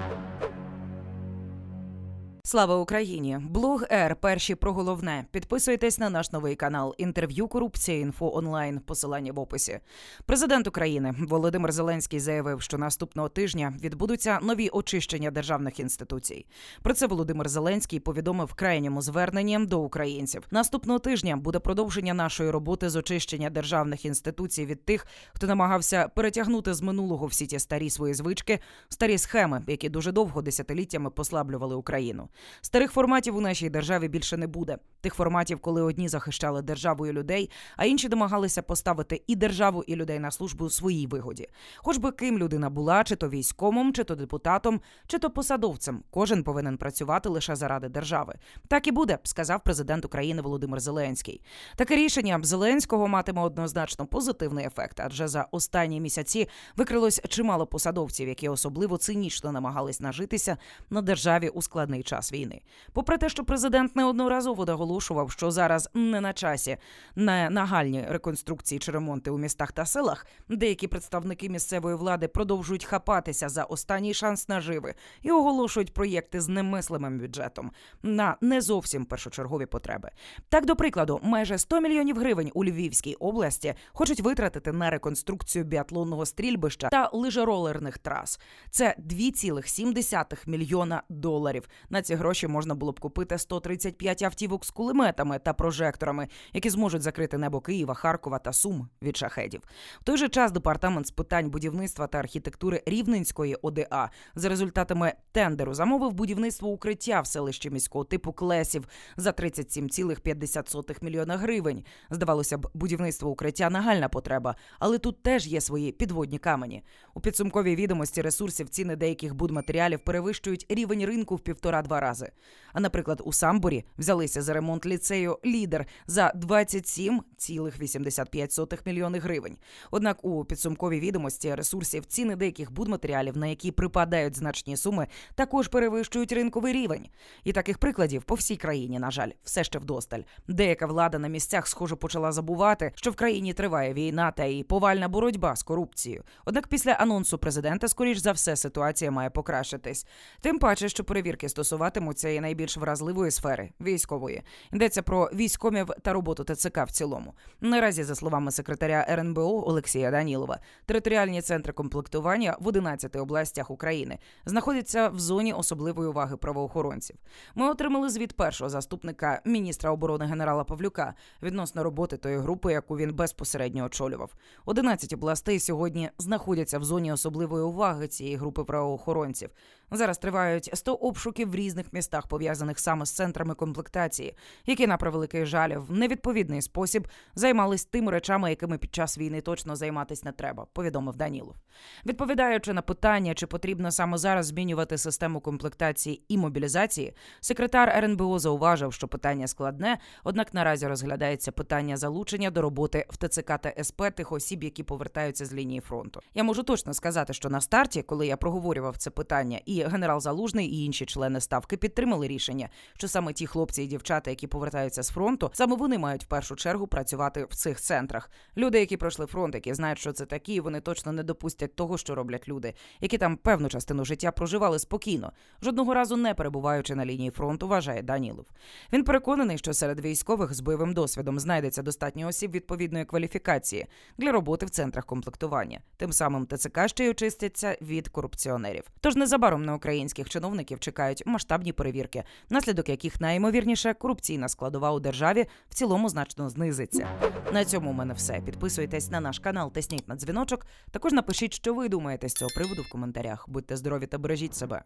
you Слава Україні! Блог Р. Перші про головне. Підписуйтесь на наш новий канал. Інтерв'ю корупція інфо онлайн. Посилання в описі. Президент України Володимир Зеленський заявив, що наступного тижня відбудуться нові очищення державних інституцій. Про це Володимир Зеленський повідомив крайньому зверненні до українців. Наступного тижня буде продовження нашої роботи з очищення державних інституцій від тих, хто намагався перетягнути з минулого всі ті старі свої звички, старі схеми, які дуже довго десятиліттями послаблювали Україну. Старих форматів у нашій державі більше не буде. Тих форматів, коли одні захищали державу і людей, а інші домагалися поставити і державу, і людей на службу у своїй вигоді. Хоч би ким людина була, чи то військомом, чи то депутатом, чи то посадовцем, кожен повинен працювати лише заради держави. Так і буде, сказав президент України Володимир Зеленський. Таке рішення Зеленського матиме однозначно позитивний ефект, адже за останні місяці викрилось чимало посадовців, які особливо цинічно намагались нажитися на державі у складний час війни. Попри те, що президент неодноразово наголошував, що зараз не на часі не нагальні реконструкції чи ремонти у містах та селах, деякі представники місцевої влади продовжують хапатися за останній шанс наживи і оголошують проєкти з немислимим бюджетом на не зовсім першочергові потреби. Так, до прикладу, майже 100 мільйонів гривень у Львівській області хочуть витратити на реконструкцію біатлонного стрільбища та лижеролерних трас. Це 2,7 мільйона доларів. На ці гроші можна було б купити 135 автівок з кулеметами та прожекторами, які зможуть закрити небо Києва, Харкова та Сум від шахедів. В той же час департамент з питань будівництва та архітектури Рівненської ОДА за результатами тендеру замовив будівництво укриття в селищі міського типу Клесів за 37,50 мільйона гривень. Здавалося б, будівництво укриття нагальна потреба, але тут теж є свої підводні камені. У підсумковій відомості ресурсів ціни деяких будматеріалів перевищують рівень ринку в півтора-два рази. А наприклад, у Самбурі взялися за ремонт ліцею лідер за 27,85 мільйони гривень. Однак у підсумковій відомості ресурсів ціни деяких будматеріалів, на які припадають значні суми, також перевищують ринковий рівень. І таких прикладів по всій країні, на жаль, все ще вдосталь. Деяка влада на місцях, схоже, почала забувати, що в країні триває війна та і повальна боротьба з корупцією. Однак після анонсу президента, скоріш за все, ситуація має покращитись. Тим паче, що перевірки стосуватимуться і найбільш вразливої сфери військової. Йдеться про військомів та роботу ТЦК в цілому. Наразі, за словами секретаря РНБО Олексія Данілова, територіальні центри комплектування в 11 областях України знаходяться в зоні особливої уваги правоохоронців. Ми отримали звіт першого заступника міністра оборони генерала Павлюка відносно роботи тої групи, яку він безпосередньо очолював. 11 областей сьогодні знаходяться в зоні особливої уваги цієї групи правоохоронців. Зараз тривають 100 обшуків в різних містах, пов'язаних саме з центрами комплектації, які на превеликий жаль в невідповідний спосіб займались тими речами, якими під час війни точно займатись не треба. Повідомив Данілов. Відповідаючи на питання, чи потрібно саме зараз змінювати систему комплектації і мобілізації, секретар РНБО зауважив, що питання складне, однак наразі розглядається питання залучення до роботи в ТЦК та СП тих осіб, які повертаються з лінії фронту. Я можу точно сказати, що на старті, коли я проговорював це питання, і генерал Залужний, і інші члени ставки підтримали рішення, що саме ті хлопці і дівчата, які повертаються з фронту, саме вони мають в першу чергу працювати в цих центрах. Люди, які пройшли фронт, які знають, що це такі, вони точно не допустять того, що роблять люди, які там певну частину життя проживали спокійно, жодного разу не перебуваючи на лінії фронту, вважає Данілов. Він переконаний, що серед військових з бойовим досвідом знайдеться достатньо осіб відповідної кваліфікації для роботи в центрах комплектування. Тим самим ТЦК ще й очистяться від корупціонерів. Тож незабаром на українських чиновників чекають масштабні перевірки, наслідок яких найімовірніше корупційна складова у державі в цілому значно знизиться. На цьому у мене все. Підписуйтесь на наш канал, тисніть на дзвіночок. Також напишіть, що ви думаєте з цього приводу в коментарях. Будьте здорові та бережіть себе.